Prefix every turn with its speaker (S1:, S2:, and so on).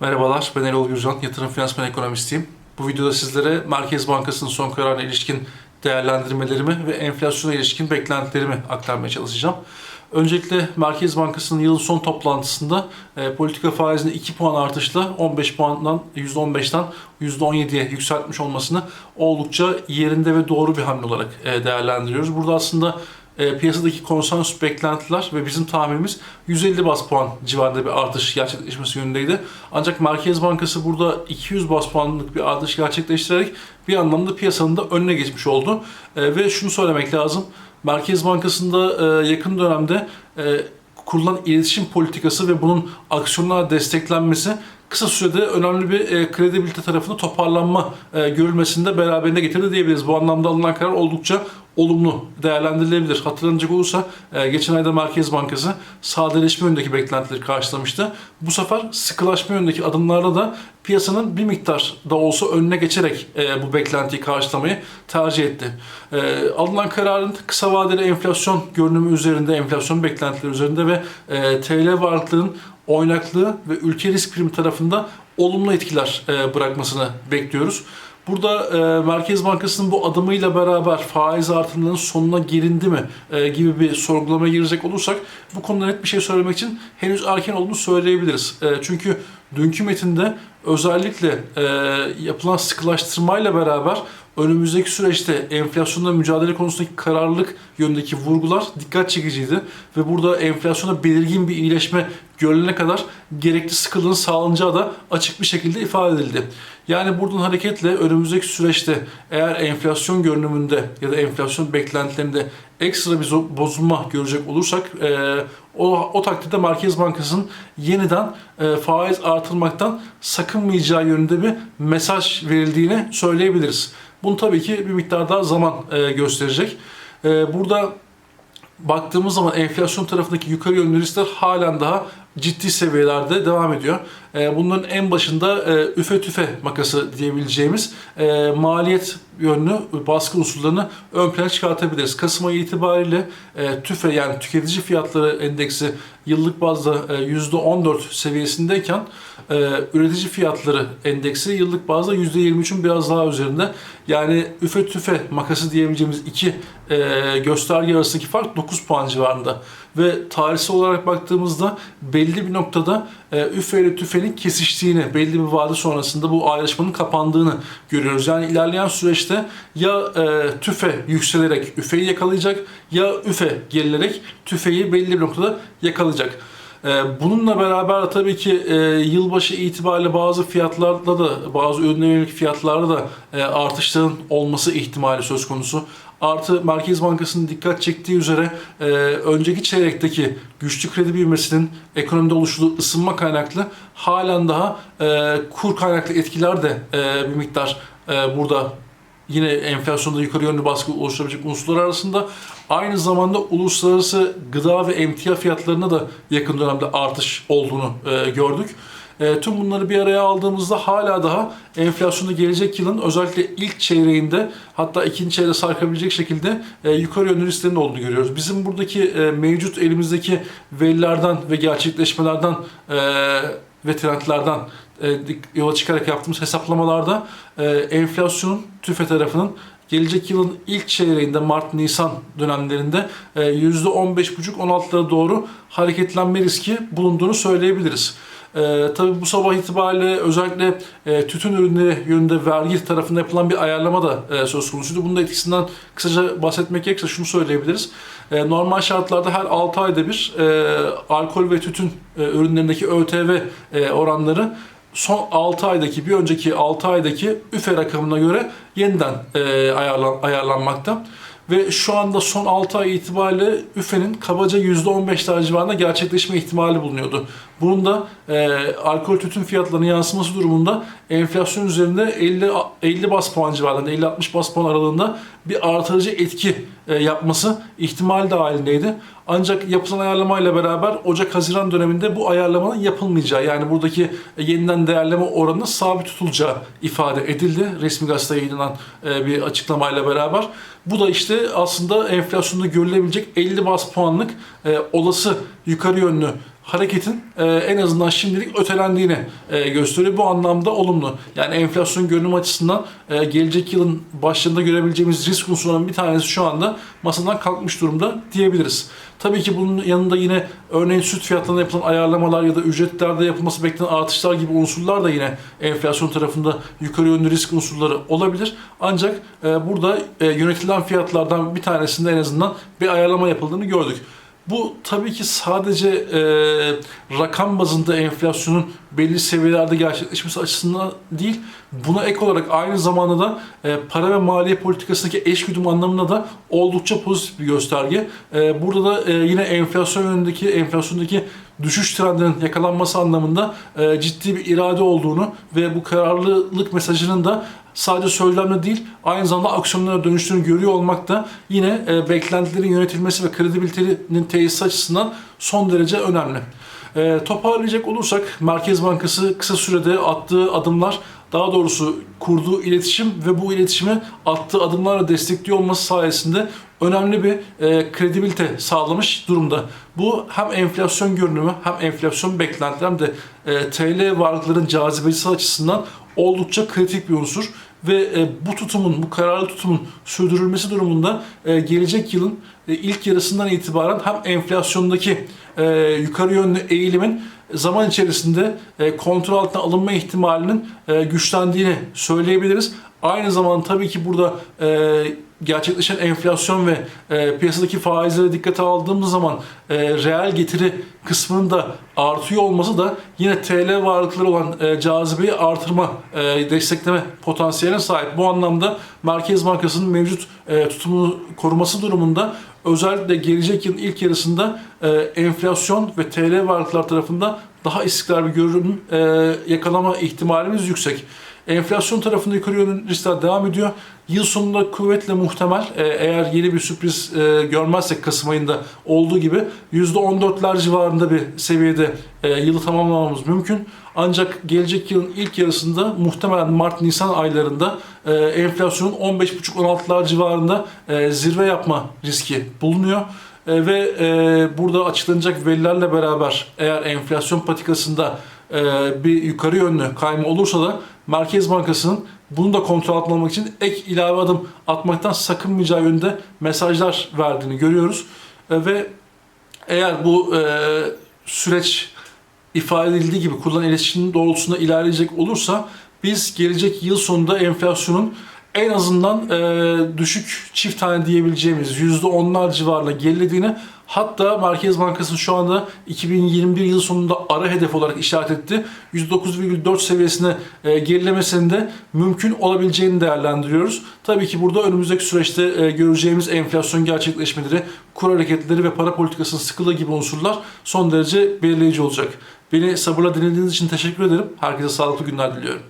S1: Merhabalar, ben Erol Gürcan, yatırım finansman ekonomistiyim. Bu videoda sizlere Merkez Bankası'nın son kararına ilişkin değerlendirmelerimi ve enflasyona ilişkin beklentilerimi aktarmaya çalışacağım. Öncelikle Merkez Bankası'nın yılın son toplantısında e, politika faizini 2 puan artışla 15 puandan %15'ten %17'ye yükseltmiş olmasını oldukça yerinde ve doğru bir hamle olarak e, değerlendiriyoruz. Burada aslında e, piyasadaki konsensus beklentiler ve bizim tahminimiz 150 bas puan civarında bir artış gerçekleşmesi yönündeydi. Ancak Merkez Bankası burada 200 bas puanlık bir artış gerçekleştirerek bir anlamda piyasanın da önüne geçmiş oldu. E, ve şunu söylemek lazım. Merkez Bankası'nda e, yakın dönemde e, kurulan iletişim politikası ve bunun aksiyonlarla desteklenmesi kısa sürede önemli bir e, kredibilite tarafında toparlanma e, görülmesinde beraberinde getirdi diyebiliriz. Bu anlamda alınan karar oldukça olumlu değerlendirilebilir. Hatırlanacak olursa e, geçen ayda Merkez Bankası sadeleşme yönündeki beklentileri karşılamıştı. Bu sefer sıkılaşma yönündeki adımlarla da piyasanın bir miktar da olsa önüne geçerek e, bu beklentiyi karşılamayı tercih etti. E, alınan kararın kısa vadeli enflasyon görünümü üzerinde, enflasyon beklentileri üzerinde ve TL varlıkların oynaklığı ve ülke risk primi tarafında olumlu etkiler e, bırakmasını bekliyoruz. Burada e, Merkez Bankası'nın bu adımıyla beraber faiz artımlarının sonuna gelindi mi e, gibi bir sorgulamaya girecek olursak bu konuda net bir şey söylemek için henüz erken olduğunu söyleyebiliriz. Çünkü dünkü metinde özellikle yapılan sıkılaştırmayla beraber önümüzdeki süreçte enflasyonla mücadele konusundaki kararlılık yönündeki vurgular dikkat çekiciydi. Ve burada enflasyona belirgin bir iyileşme görülene kadar gerekli sıkılığın sağlanacağı da açık bir şekilde ifade edildi. Yani buradan hareketle önümüzdeki süreçte eğer enflasyon görünümünde ya da enflasyon beklentilerinde ekstra bir bozulma görecek olursak e, o, o takdirde Merkez Bankası'nın yeniden e, faiz artırmaktan sakınmayacağı yönünde bir mesaj verildiğini söyleyebiliriz. Bunu tabii ki bir miktar daha zaman e, gösterecek. E, burada baktığımız zaman enflasyon tarafındaki yukarı yönlü riskler halen daha ciddi seviyelerde devam ediyor. E, Bunların en başında e, üfe tüfe makası diyebileceğimiz e, maliyet yönlü baskı unsurlarını ön plana çıkartabiliriz. Kasım ayı itibariyle tüfe yani tüketici fiyatları endeksi yıllık bazda e, %14 seviyesindeyken üretici fiyatları endeksi yıllık bazda %23'ün biraz daha üzerinde. Yani üfe tüfe makası diyebileceğimiz iki gösterge arasındaki fark 9 puan civarında. Ve tarihsel olarak baktığımızda belli bir noktada üfe ile tüfenin kesiştiğini, belli bir vade sonrasında bu ayrışmanın kapandığını görüyoruz. Yani ilerleyen süreçte ya e, tüfe yükselerek üfeyi yakalayacak ya üfe gerilerek tüfeyi belli bir noktada yakalayacak. Ee, Bununla beraber tabii ki e, yılbaşı itibariyle bazı fiyatlarda da bazı ürünlere yönelik fiyatlarda da e, artışların olması ihtimali söz konusu. Artı Merkez Bankası'nın dikkat çektiği üzere e, önceki çeyrekteki güçlü kredi büyümesinin ekonomide oluşturduğu ısınma kaynaklı halen daha e, kur kaynaklı etkiler de bir miktar burada yine enflasyonda yukarı yönlü baskı oluşturabilecek unsurlar arasında aynı zamanda uluslararası gıda ve emtia fiyatlarına da yakın dönemde artış olduğunu e, gördük. E, tüm bunları bir araya aldığımızda hala daha enflasyonda gelecek yılın özellikle ilk çeyreğinde hatta ikinci çeyreğe sarkabilecek şekilde e, yukarı yönlü risklerin olduğunu görüyoruz. Bizim buradaki e, mevcut elimizdeki verilerden ve gerçekleşmelerden e, ve trendlerden yola çıkarak yaptığımız hesaplamalarda e, enflasyonun tüfe tarafının gelecek yılın ilk çeyreğinde Mart-Nisan dönemlerinde e, %15,5-16'lara doğru hareketlenme riski bulunduğunu söyleyebiliriz. E, tabii bu sabah itibariyle özellikle e, tütün ürünleri yönünde vergi tarafında yapılan bir ayarlama da e, söz konusuydu. Bunun da etkisinden kısaca bahsetmek gerekirse şunu söyleyebiliriz. E, normal şartlarda her 6 ayda bir e, alkol ve tütün e, ürünlerindeki ÖTV e, oranları son 6 aydaki bir önceki 6 aydaki üfe rakamına göre yeniden e, ayarlan, ayarlanmakta. Ve şu anda son 6 ay itibariyle üfenin kabaca %15'ler civarında gerçekleşme ihtimali bulunuyordu. Bunun da e, alkol tütün fiyatlarının yansıması durumunda enflasyon üzerinde 50 50 bas puan civarında 50-60 bas puan aralığında bir artırıcı etki e, yapması ihtimal dahilindeydi. Ancak yapılan ayarlamayla beraber Ocak-Haziran döneminde bu ayarlamanın yapılmayacağı yani buradaki e, yeniden değerleme oranının sabit tutulacağı ifade edildi. Resmi gazeteye yayınlanan e, bir açıklamayla beraber. Bu da işte aslında enflasyonda görülebilecek 50 bas puanlık e, olası yukarı yönlü hareketin e, en azından şimdilik ötelendiğini e, gösteriyor. Bu anlamda olumlu. Yani enflasyon görünüm açısından e, gelecek yılın başlarında görebileceğimiz risk unsurlarının bir tanesi şu anda masadan kalkmış durumda diyebiliriz. Tabii ki bunun yanında yine örneğin süt fiyatlarına yapılan ayarlamalar ya da ücretlerde yapılması beklenen artışlar gibi unsurlar da yine enflasyon tarafında yukarı yönlü risk unsurları olabilir. Ancak e, burada e, yönetilen fiyatlardan bir tanesinde en azından bir ayarlama yapıldığını gördük. Bu tabii ki sadece e, rakam bazında enflasyonun belli seviyelerde gerçekleşmesi açısından değil, buna ek olarak aynı zamanda da e, para ve maliye politikasındaki eşgüdüm anlamında da oldukça pozitif bir gösterge. E, burada da e, yine enflasyon yönündeki, enflasyondaki düşüş trendinin yakalanması anlamında e, ciddi bir irade olduğunu ve bu kararlılık mesajının da sadece söylemle değil aynı zamanda aksiyonlara dönüştüğünü görüyor olmak da yine e, beklentilerin yönetilmesi ve kredibilitenin tesisi açısından son derece önemli. E, toparlayacak olursak Merkez Bankası kısa sürede attığı adımlar daha doğrusu kurduğu iletişim ve bu iletişimi attığı adımlarla destekliyor olması sayesinde önemli bir e, kredibilite sağlamış durumda. Bu hem enflasyon görünümü hem enflasyon beklentileri hem de e, TL varlıkların cazibesi açısından oldukça kritik bir unsur ve e, bu tutumun, bu kararlı tutumun sürdürülmesi durumunda e, gelecek yılın e, ilk yarısından itibaren hem enflasyondaki e, yukarı yönlü eğilimin zaman içerisinde e, kontrol altına alınma ihtimalinin e, güçlendiğini söyleyebiliriz. Aynı zamanda tabii ki burada e, gerçekleşen enflasyon ve e, piyasadaki faizlere dikkate aldığımız zaman e, reel getiri kısmının da artıyor olması da yine TL varlıkları olan e, cazibeyi artırma, e, destekleme potansiyeline sahip. Bu anlamda Merkez Bankası'nın mevcut e, tutumunu koruması durumunda özellikle gelecek yılın ilk yarısında e, enflasyon ve TL varlıklar tarafında daha istikrar bir görünüm e, yakalama ihtimalimiz yüksek. Enflasyon tarafında yukarı yönlü riskler devam ediyor. Yıl sonunda kuvvetle muhtemel e, eğer yeni bir sürpriz e, görmezsek Kasım ayında olduğu gibi %14'ler civarında bir seviyede e, yılı tamamlamamız mümkün. Ancak gelecek yılın ilk yarısında muhtemelen Mart-Nisan aylarında e, enflasyonun 15,5-16'lar civarında e, zirve yapma riski bulunuyor. E, ve e, burada açıklanacak verilerle beraber eğer enflasyon patikasında e, bir yukarı yönlü kayma olursa da Merkez Bankası'nın bunu da kontrol altına almak için ek ilave adım atmaktan sakınmayacağı yönde mesajlar verdiğini görüyoruz. E, ve eğer bu e, süreç ifade edildiği gibi kurulan iletişimin doğrultusunda ilerleyecek olursa biz gelecek yıl sonunda enflasyonun en azından e, düşük çift tane diyebileceğimiz %10'lar civarında gerilediğini hatta Merkez Bankası şu anda 2021 yıl sonunda ara hedef olarak işaret etti. %9,4 seviyesine e, gerilemesinin de mümkün olabileceğini değerlendiriyoruz. Tabii ki burada önümüzdeki süreçte e, göreceğimiz enflasyon gerçekleşmeleri, kur hareketleri ve para politikasının sıkılığı gibi unsurlar son derece belirleyici olacak. Beni sabırla dinlediğiniz için teşekkür ederim. Herkese sağlıklı günler diliyorum.